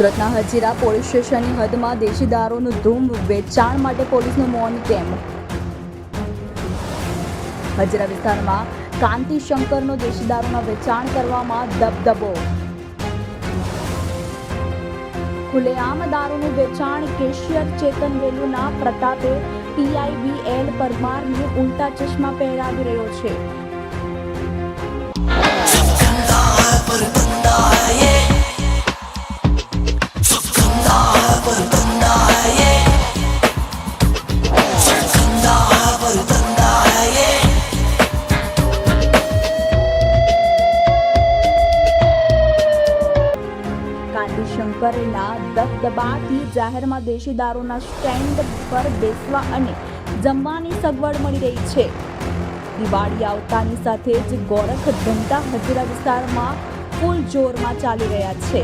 સુરતના હજીરા પોલીસ સ્ટેશનની હદમાં દેશી દારૂનું ધૂમ વેચાણ માટે પોલીસનું મૌન કેમ? હજીરા વિસ્તારમાં કાંતિ શંકરનો દેશી દારૂના વેચાણ કરવામાં દબદબો. ખુલ્લેઆમ દારૂનું વેચાણ, કેશિયર ચેતન વેલુના પ્રતાપે પીઆઈબીએલ પરમારને ઉલટા ચશ્મા પહેરાવી રહ્યો છે. કાંતિ શંકરના દબદબાથી જાહેરમાં દેશી દારૂના સ્ટેન્ડ પર બેસવા અને જમવાની સગવડ મળી રહી છે. દિવાળી આવતાની સાથે જ ગોરખ ધંધા હજીરા વિસ્તારમાં ફૂલ જોરમાં ચાલી રહ્યા છે.